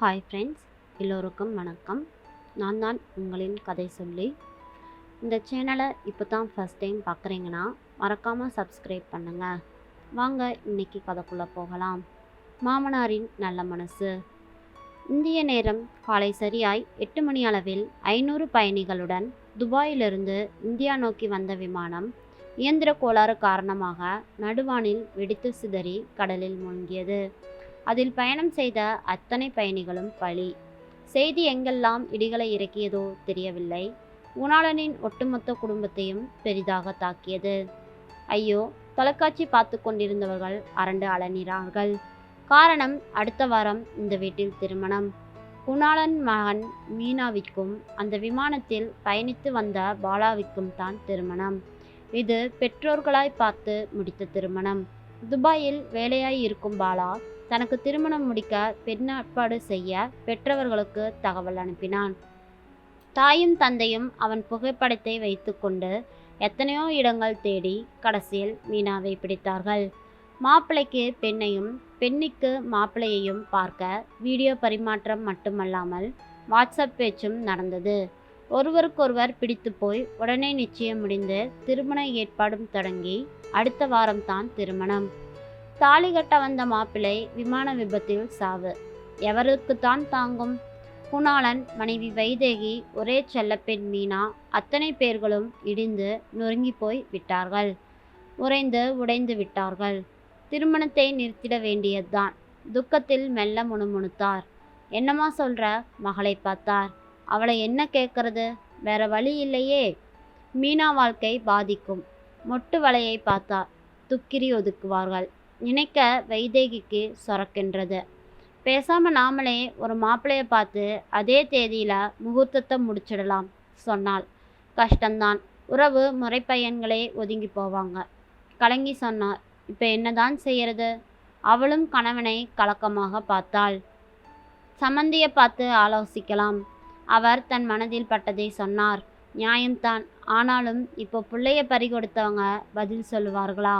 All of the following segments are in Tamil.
ஹாய் ஃப்ரெண்ட்ஸ் எல்லோருக்கும் வணக்கம். நான் தான் உங்களின் கதை சொல்லி. இந்த சேனலை இப்போ தான் ஃபஸ்ட் டைம் பார்க்குறீங்கன்னா மறக்காமல் சப்ஸ்கிரைப் பண்ணுங்கள் வாங்க இன்னைக்கு கதைக்குள்ளே போகலாம். மாமனாரின் நல்ல மனசு. இந்திய நேரம் காலை சரியாய் எட்டு மணி அளவில் ஐநூறு பயணிகளுடன் துபாயிலிருந்து இந்தியா நோக்கி வந்த விமானம் இயந்திர கோளாறு காரணமாக நடுவானில் வெடித்து சிதறி கடலில் மூழ்கியது. அதில் பயணம் செய்த அத்தனை பயணிகளும் பலி. செய்தி எங்கெல்லாம் இடிகளை இறக்கியதோ தெரியவில்லை. குணாளனின் ஒட்டுமொத்த குடும்பத்தையும் பெரிதாக தாக்கியது. ஐயோ தொலைக்காட்சி பார்த்து கொண்டிருந்தவர்கள் அரண்டு அலனிறார்கள் காரணம் அடுத்த வாரம் இந்த வீட்டில் திருமணம். குணாளன் மகன் மீனாவிற்கும் அந்த விமானத்தில் பயணித்து வந்த பாலாவிற்கும் தான் திருமணம். இது பெற்றோர்களாய் பார்த்து முடித்த திருமணம். துபாயில் வேலையாய் இருக்கும் பாலா தனக்கு திருமணம் முடிக்க பெண்ணேற்பாடு செய்ய பெற்றவர்களுக்கு தகவல் அனுப்பினான். தாயும் தந்தையும் அவன் புகைப்படத்தை வைத்துக்கொண்டு எத்தனையோ இடங்கள் தேடி கடைசியில் மீனாவை பிடித்தார்கள். மாப்பிள்ளைக்கு பெண்ணையும் பெண்ணுக்கு மாப்பிள்ளையையும் பார்க்க வீடியோ பரிமாற்றம் மட்டுமல்லாமல் வாட்ஸ்அப் பேச்சும் நடந்தது. ஒருவருக்கொருவர் பிடித்து போய் உடனே நிச்சயம் முடிந்து திருமண ஏற்பாடும் தொடங்கி அடுத்த வாரம்தான் திருமணம். தாலி கட்ட வந்த மாப்பிள்ளை விமான விபத்தில் சாவு. எவருக்குத்தான் தாங்கும்? குணாளன் மனைவி வைதேகி ஒரே செல்லப்பெண் மீனா அத்தனை பேர்களும் இடிந்து நொறுங்கி போய் விட்டார்கள். உறைந்து உடைந்து விட்டார்கள். திருமணத்தை நிறுத்திட வேண்டியதுதான். துக்கத்தில் மெல்ல முணுமுணுத்தார். என்னம்மா சொல்ற? மகளை பார்த்தார். அவளை என்ன கேட்கறது? வேற வழி இல்லையே. மீனா வாழ்க்கை பாதிக்கும். மொட்டு வலையை பார்த்தார். துக்கிரி ஒதுக்குவார்கள். நினைக்க வைதேகிக்கு சொரக்கின்றது. பேசாமல் நாமளே ஒரு மாப்பிள்ளையை பார்த்து அதே தேதியில் முகூர்த்தத்தை முடிச்சிடலாம் சொன்னாள். கஷ்டம்தான். உறவு முறைப்பையன்களே ஒதுங்கி போவாங்க. கலங்கி சொன்னார் இப்போ என்னதான் செய்யறது? அவளும் கணவனை கலக்கமாக பார்த்தாள். சம்மந்தியை பார்த்து ஆலோசிக்கலாம். அவர் தன் மனதில் பட்டதை சொன்னார். நியாயம்தான். ஆனாலும் இப்போ பிள்ளைய பறிகொடுத்தவங்க பதில் சொல்லுவார்களா?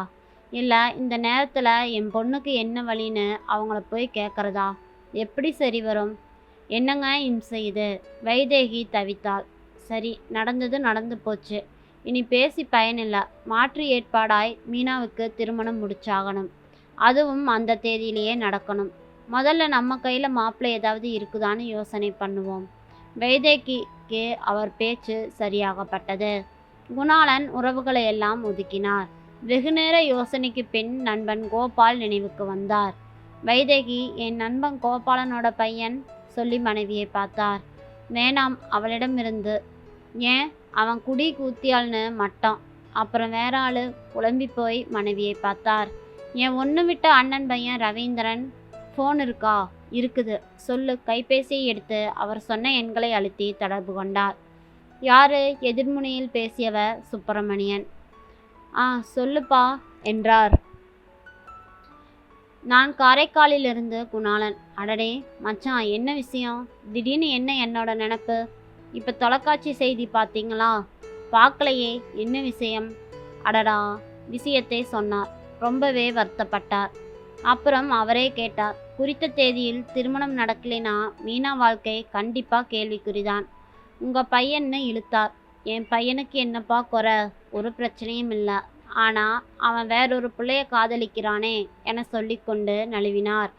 இல்லை இந்த நேரத்தில் என் பொண்ணுக்கு என்ன வழின்னு அவங்கள போய் கேட்குறதா எப்படி சரி வரும்? என்னங்க இம்சை இது? வைதேகி தவித்தாள். சரி நடந்தது நடந்து போச்சு. இனி பேசி பயனில்லை. மாற்று ஏற்பாடாய் மீனாவுக்கு திருமணம் முடிச்சாகணும். அதுவும் அந்த தேதியிலேயே நடக்கணும். முதல்ல நம்ம கையில் மாப்பிள்ளை ஏதாவது இருக்குதான்னு யோசனை பண்ணுவோம். வைதேகிக்கு அவர் பேச்சு சரியாகப்பட்டது. குணாளன் உறவுகளை எல்லாம் ஒதுக்கினார். வெகுநேர யோசனைக்கு பின் நண்பன் கோபால் நினைவுக்கு வந்தார். வைதேகி என் நண்பன் கோபாலனோட பையன் சொல்லி மனைவியை பார்த்தார். வேணாம் அவளிடமிருந்து ஏன்? அவன் குடி கூத்தியாள்னு மட்டம் அப்புறம் வேற ஆள்? குழம்பி போய் மனைவியை பார்த்தார். என் ஒன்று விட்ட அண்ணன் பையன் ரவீந்திரன். ஃபோன் இருக்கா? இருக்குது. சொல்லு. கைபேசியை எடுத்து அவர் சொன்ன எண்களை அழுத்தி தொடர்பு கொண்டார். யாரு? எதிர்முனையில் பேசியவர் சுப்பிரமணியன். ஆ சொல்லுப்பா என்றார். நான் காரைக்காலிலிருந்து குணாளன் அடடே மச்சான் என்ன விஷயம்? திடீர்னு என்ன என்னோட நினப்பு? இப்போ தொலைக்காட்சி செய்தி பார்த்தீங்களா? பார்க்கலையே என்ன விஷயம்? அடடா விஷயத்தை சொன்னார். ரொம்பவே வருத்தப்பட்டார். அப்புறம் அவரே கேட்டார். குறித்த தேதியில் திருமணம் நடக்கலைனா மீனா வாழ்க்கை கண்டிப்பாக கேள்விக்குறிதான். உங்கள் பையன்னு இழுத்தார். என் பையனுக்கு என்னப்பா குறை? ஒரு பிரச்சனையும் இல்லை. ஆனால் அவன் வேறொரு பிள்ளைய காதலிக்கிறானே என சொல்லிக்கொண்டு நழுவினார்.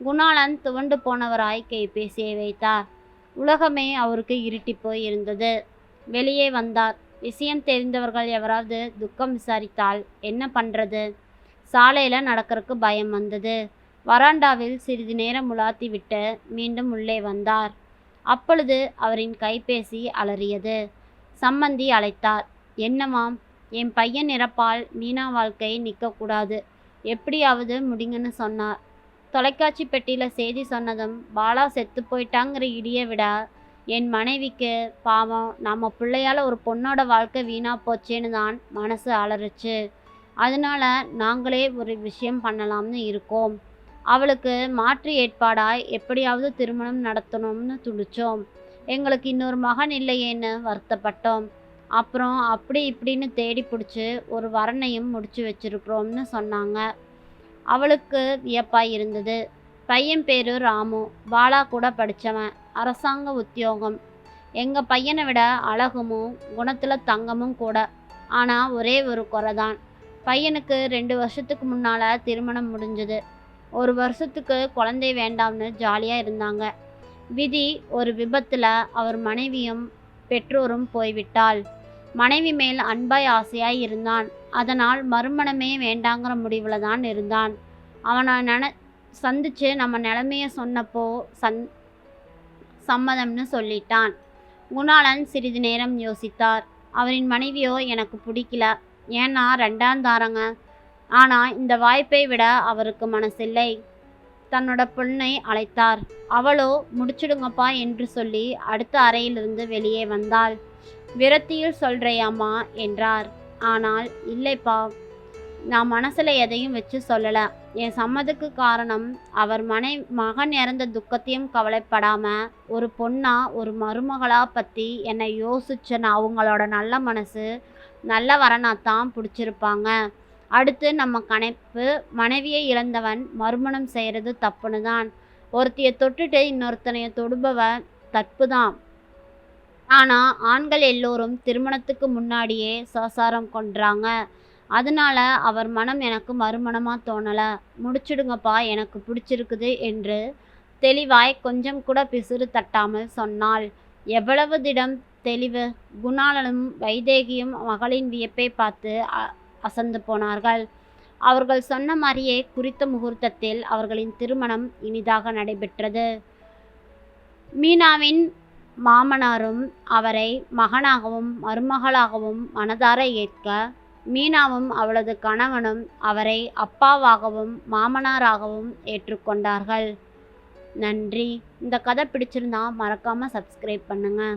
குணாளன் துவண்டு போனவராய் கைபேசியை வைத்தார். உலகமே அவருக்கு இருட்டி போய் இருந்தது. வெளியே வந்தார். விஷயம் தெரிந்தவர்கள் எவராவது துக்கம் விசாரித்தால் என்ன பண்ணுறது சாலையில் நடக்கிறதுக்கு பயம் வந்தது. வராண்டாவில் சிறிது நேரம் உலாத்தி விட்டு மீண்டும் உள்ளே வந்தார். அப்பொழுது அவரின் கைபேசி அலறியது. சம்மந்தி அழைத்தார். என்னமாம் என் பையன் இறப்பால் மீனா வாழ்க்கை நிற்கக்கூடாது எப்படியாவது முடிங்கன்னு சொன்னார். தொலைக்காட்சி பெட்டியில் செய்தி சொன்னதும் பாலா செத்து போயிட்டாங்கிற இடியை விட என் மனைவிக்கு பாவம். நம்ம பிள்ளையால் ஒரு பொண்ணோட வாழ்க்கை வீணாக போச்சேன்னு தான் மனசு அலறுச்சு. அதனால நாங்களே ஒரு விஷயம் பண்ணலாம்னு இருக்கோம். அவளுக்கு மாற்று ஏற்பாடாய் எப்படியாவது திருமணம் நடத்தணும்னு துடிச்சோம். எங்களுக்கு இன்னொரு மகன் இல்லையேன்னு வருத்தப்பட்டோம். அப்புறம் அப்படி இப்படின்னு தேடி பிடிச்சி ஒரு வரனையும் முடிச்சு வச்சிருக்கிறோம்னு சொன்னாங்க. அவளுக்கு வியப்பாக இருந்தது. பையன் பேர் ராமு. பாலா கூட படித்தவன் அரசாங்க உத்தியோகம். எங்கள் பையனை விட அழகுமும் குணத்தில் தங்கமும் கூட. ஆனால் ஒரே ஒரு குறை தான் பையனுக்கு ரெண்டு வருஷத்துக்கு முன்னால் திருமணம் முடிஞ்சது. ஒரு வருஷத்துக்கு குழந்தை வேண்டாம்னு ஜாலியாக இருந்தாங்க. விதி ஒரு விபத்தில் அவர் மனைவியும் பெற்றோரும் போய்விட்டாள். மனைவி மேல் அன்பாய் ஆசையாய் இருந்தான். அதனால் மறுமணமே வேண்டாங்கிற முடிவில் தான் இருந்தான். அவனை நன சந்திச்சு நம்ம நிலைமையை சொன்னப்போ சந் சம்மதம்னு சொல்லிட்டான். குணாளன் சிறிது நேரம் யோசித்தார். அவரின் மனைவியோ எனக்கு பிடிக்கல. ஏன்னா ரெண்டாந்தாரங்க ஆனால் இந்த வாய்ப்பை விட அவருக்கு மனசில்லை. தன்னோட பொண்ணை அழைத்தார். அவளோ முடிச்சிடுங்கப்பா என்று சொல்லி அடுத்த அறையிலிருந்து வெளியே வந்தாள். விரத்தியில் சொல்றியாம்மா என்றார். ஆனால் இல்லைப்பா. நான் மனசில் எதையும் வச்சு சொல்லலை. என் சம்மதுக்கு காரணம் அவர் மனை மகன் இறந்த துக்கத்தையும் கவலைப்படாமல் ஒரு பொண்ணா ஒரு மருமகளாக பற்றி என்னை யோசிச்ச நான் அவங்களோட நல்ல மனசு நல்ல வரனாத்தான் பிடிச்சிருப்பாங்க. அடுத்து நம்ம கணைப்பு மனைவியை இழந்தவன் மறுமணம் செய்கிறது தப்புன்னு தான் ஒருத்தையை தொட்டுட்டு இன்னொருத்தனைய தொடுபவன் தப்பு தான் ஆனால் ஆண்கள் எல்லோரும் திருமணத்துக்கு முன்னாடியே சசாரம் கொன்றாங்க. அதனால அவர் மனம் எனக்கு மறுமணமாக தோணலை. முடிச்சிடுங்கப்பா எனக்கு பிடிச்சிருக்குது என்று தெளிவாய் கொஞ்சம் கூட பிசுறு தட்டாமல் சொன்னாள். எவ்வளவு திடம் தெளிவு? குணாளனும் வைதேகியும் மகளின் வியப்பை பார்த்து அசந்து போனார்கள். அவர்கள் சொன்ன மாதிரியே குறித்த முகூர்த்தத்தில் அவர்களின் திருமணம் இனிதாக நடைபெற்றது. மீனாவின் மாமனாரும் அவரை மகனாகவும் மருமகளாகவும் மனதார ஏற்க மீனாவும் அவளது கணவனும் அவரை அப்பாவாகவும் மாமனாராகவும் ஏற்றுக்கொண்டார்கள். நன்றி. இந்த கதை பிடிச்சிருந்தா மறக்காமல் சப்ஸ்கிரைப் பண்ணுங்கள்